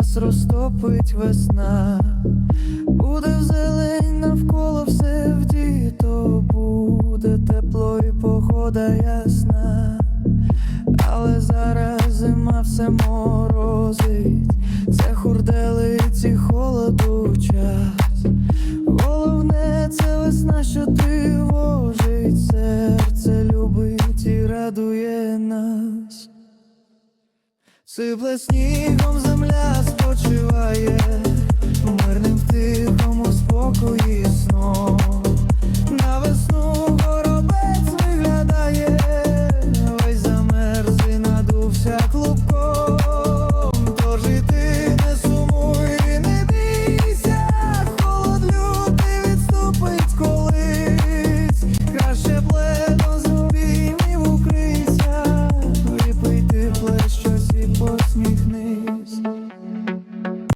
нас розтопить весна, буде в зелень навколо все в діто, буде тепло і погода ясна, але зараз зима все морозить, це хурделиць і холоду час. Головне, це весна, що тривожить, серце любить і радує нас. Сипле снігом земля